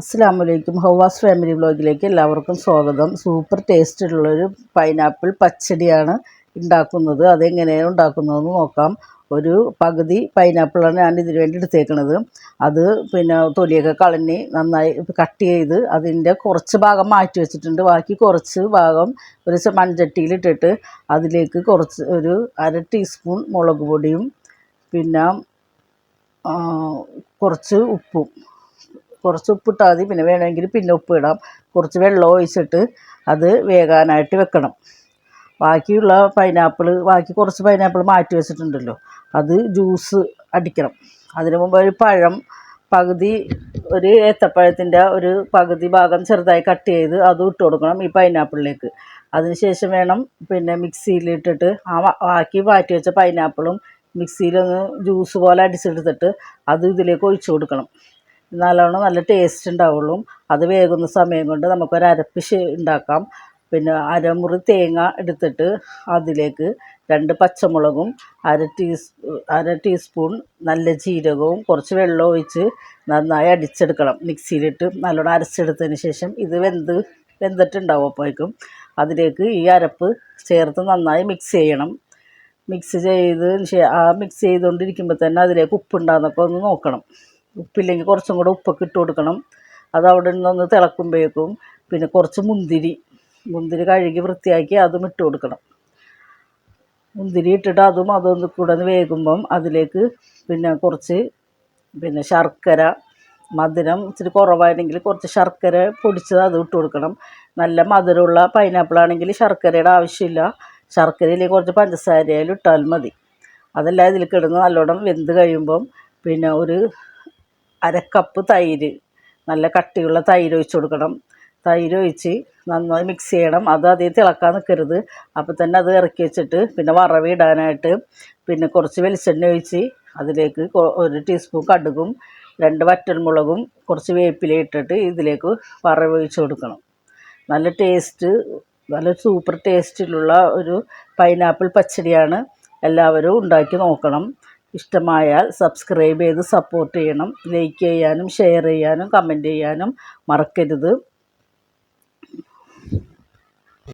അസ്സാം വലൈക്കും ഹവാസ് ഫാമിലി വ്ളോഗിലേക്ക് എല്ലാവർക്കും സ്വാഗതം. സൂപ്പർ ടേസ്റ്റുള്ളൊരു പൈനാപ്പിൾ പച്ചടിയാണ് ഉണ്ടാക്കുന്നത്. അതെങ്ങനെയാണ് ഉണ്ടാക്കുന്നതെന്ന് നോക്കാം. ഒരു പകുതി പൈനാപ്പിളാണ് ഞാൻ ഇതിന് വേണ്ടി എടുത്തേക്കണത്. അത് പിന്നെ തൊലിയൊക്കെ കളഞ്ഞ് നന്നായി കട്ട് ചെയ്ത് അതിന്റെ കുറച്ച് ഭാഗം മാറ്റി വെച്ചിട്ടുണ്ട്. ബാക്കി കുറച്ച് ഭാഗം ഒരു മൺചട്ടിയിലിട്ടിട്ട് അതിലേക്ക് കുറച്ച് ഒരു അര ടീസ്പൂൺ മുളക് പൊടിയും പിന്നെ കുറച്ച് ഉപ്പും കുറച്ച് ഉപ്പിട്ടാൽ മതി. പിന്നെ വേണമെങ്കിൽ പിന്നെ ഉപ്പ് ഇടാം കുറച്ച് വെള്ളം ഒഴിച്ചിട്ട് അത് വേകാനായിട്ട് വെക്കണം. ബാക്കിയുള്ള പൈനാപ്പിൾ ബാക്കി കുറച്ച് പൈനാപ്പിൾ മാറ്റി വെച്ചിട്ടുണ്ടല്ലോ. അത് ജ്യൂസ് അടിക്കണം. അതിന് മുമ്പ് ഒരു പഴം പകുതി ഒരു ഏത്തപ്പഴത്തിന്റെ ഒരു പകുതി ഭാഗം ചെറുതായി കട്ട് ചെയ്ത് അതും ഇട്ട് കൊടുക്കണം ഈ പൈനാപ്പിളിലേക്ക് അതിനുശേഷം വേണം പിന്നെ മിക്സിയിലിട്ടിട്ട് ആ ബാക്കി മാറ്റി വെച്ച പൈനാപ്പിളും മിക്സിയിലൊന്ന് ജ്യൂസ് പോലെ അടിച്ചെടുത്തിട്ട് അത് ഇതിലേക്ക് ഒഴിച്ചു കൊടുക്കണം. നല്ലോണം നല്ല ടേസ്റ്റ് ഉണ്ടാവുള്ളൂ. അത് വേകുന്ന സമയം കൊണ്ട് നമുക്കൊരു അരപ്പ് ഉണ്ടാക്കാം. പിന്നെ അരമുറി തേങ്ങ എടുത്തിട്ട് അതിലേക്ക് രണ്ട് പച്ചമുളകും അര ടീസ് അര ടീസ്പൂൺ നല്ല ജീരകവും കുറച്ച് വെള്ളവും ഒഴിച്ച് നന്നായി അടിച്ചെടുക്കണം. മിക്സിയിലിട്ട് നല്ലോണം അരച്ചെടുത്തതിന് ശേഷം ഇത് വെന്ത് വെന്തിട്ടുണ്ടാവും അപ്പോഴേക്കും. അതിലേക്ക് ഈ അരപ്പ് ചേർത്ത് നന്നായി മിക്സ് ചെയ്യണം. മിക്സ് ചെയ്ത് ആ മിക്സ് ചെയ്തുകൊണ്ടിരിക്കുമ്പോൾ തന്നെ അതിലേക്ക് ഉപ്പുണ്ടാകുന്നൊക്കെ ഒന്ന് നോക്കണം. ഉപ്പില്ലെങ്കിൽ കുറച്ചും കൂടെ ഉപ്പൊക്കെ ഇട്ട് കൊടുക്കണം. അത് അവിടെ നിന്നൊന്ന് തിളക്കുമ്പോഴേക്കും പിന്നെ കുറച്ച് മുന്തിരി മുന്തിരി കഴുകി വൃത്തിയാക്കി അതും ഇട്ട് കൊടുക്കണം. മുന്തിരി ഇട്ടിട്ട് അതും അതൊന്ന് കൂടെ ഒന്ന് വേകുമ്പം അതിലേക്ക് പിന്നെ കുറച്ച് പിന്നെ ശർക്കര മധുരം ഇച്ചിരി കുറവായിരുന്നെങ്കിൽ കുറച്ച് ശർക്കര പൊടിച്ചത് അത് ഇട്ട് കൊടുക്കണം. നല്ല മധുരമുള്ള പൈനാപ്പിൾ ആണെങ്കിൽ ശർക്കരയുടെ ആവശ്യമില്ല. ശർക്കരയിൽ കുറച്ച് പഞ്ചസാരയായാലും ഇട്ടാൽ മതി. അതെല്ലാം ഇതിൽ കിടന്ന് നല്ലോണം വെന്ത് കഴിയുമ്പം പിന്നെ ഒരു അര കപ്പ് തൈര് നല്ല കട്ടിയുള്ള തൈര് ഒഴിച്ച് കൊടുക്കണം. തൈര് ഒഴിച്ച് നന്നായി മിക്സ് ചെയ്യണം. അത് അധികം തിളക്കാൻ നിൽക്കരുത് അപ്പോൾ തന്നെ അത് ഇറക്കി വെച്ചിട്ട് പിന്നെ വറവിടാനായിട്ട് പിന്നെ കുറച്ച് വെളിച്ചെണ്ണ ഒഴിച്ച് അതിലേക്ക് ഒരു ടീസ്പൂൺ കടുകും രണ്ട് വറ്റൽമുളകും കുറച്ച് വേപ്പില ഇട്ടിട്ട് ഇതിലേക്ക് വറവ് ഒഴിച്ച് കൊടുക്കണം. നല്ല ടേസ്റ്റ് നല്ല സൂപ്പർ ടേസ്റ്റിലുള്ള ഒരു പൈനാപ്പിൾ പച്ചടിയാണ് എല്ലാവരും ഉണ്ടാക്കി നോക്കണം. ഇഷ്ടമായാൽ സബ്സ്ക്രൈബ് ചെയ്ത് സപ്പോർട്ട് ചെയ്യണം. ലൈക്ക് ചെയ്യാനും ഷെയർ ചെയ്യാനും കമന്റ് ചെയ്യാനും മറക്കരുത്.